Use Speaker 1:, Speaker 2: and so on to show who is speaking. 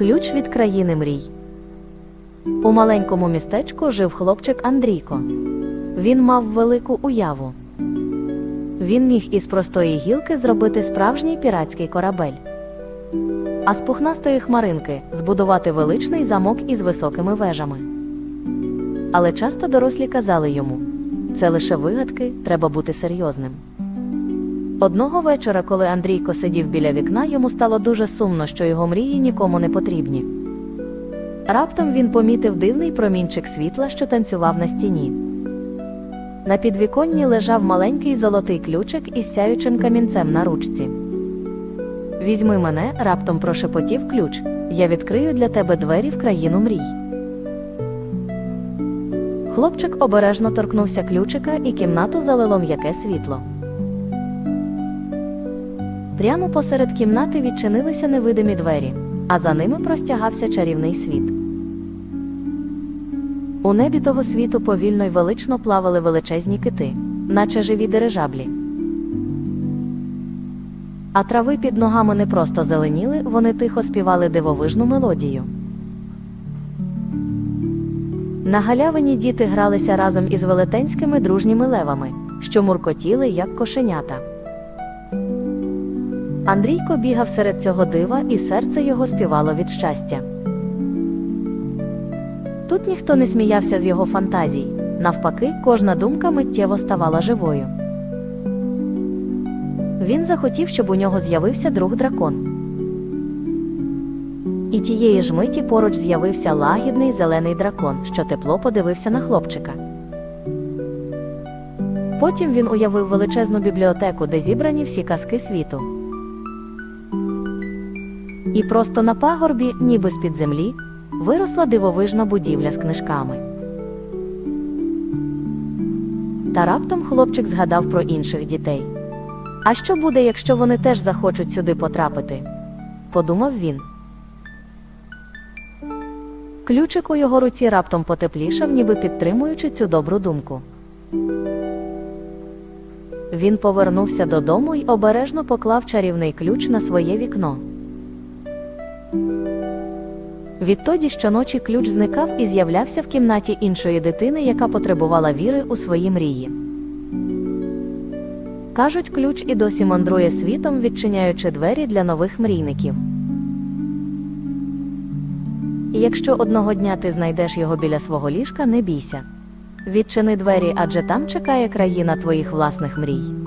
Speaker 1: Ключ від країни мрій. У маленькому містечку жив хлопчик Андрійко. Він мав велику уяву. Він міг із простої гілки зробити справжній піратський корабель, а з пухнастої хмаринки збудувати величний замок із високими вежами. Але часто дорослі казали йому: це лише вигадки, треба бути серйозним. Одного вечора, коли Андрійко сидів біля вікна, йому стало дуже сумно, що його мрії нікому не потрібні. Раптом він помітив дивний промінчик світла, що танцював на стіні. На підвіконні лежав маленький золотий ключик із сяючим камінцем на ручці. Візьми мене, раптом прошепотів ключ. Я відкрию для тебе двері в країну мрій. Хлопчик обережно торкнувся ключика, і кімнату залило м'яке світло. Прямо посеред кімнати відчинилися невидимі двері, а за ними простягався чарівний світ. У небі того світу повільно й велично плавали величезні кити, наче живі дирижаблі. А трави під ногами не просто зеленіли, вони тихо співали дивовижну мелодію. На галявині діти гралися разом із велетенськими дружніми левами, що муркотіли, як кошенята. Андрійко бігав серед цього дива, і серце його співало від щастя. Тут ніхто не сміявся з його фантазій. Навпаки, кожна думка миттєво ставала живою. Він захотів, щоб у нього з'явився друг дракон. І тієї ж миті поруч з'явився лагідний зелений дракон, що тепло подивився на хлопчика. Потім він уявив величезну бібліотеку, де зібрані всі казки світу. І просто на пагорбі, ніби з-під землі, виросла дивовижна будівля з книжками. Та раптом хлопчик згадав про інших дітей. А що буде, якщо вони теж захочуть сюди потрапити? подумав він. Ключик у його руці раптом потеплішав, ніби підтримуючи цю добру думку. Він повернувся додому й обережно поклав чарівний ключ на своє вікно. Відтоді щоночі ключ зникав і з'являвся в кімнаті іншої дитини, яка потребувала віри у свої мрії. Кажуть, ключ і досі мандрує світом, відчиняючи двері для нових мрійників. І якщо одного дня ти знайдеш його біля свого ліжка, не бійся. Відчини двері, адже там чекає країна твоїх власних мрій.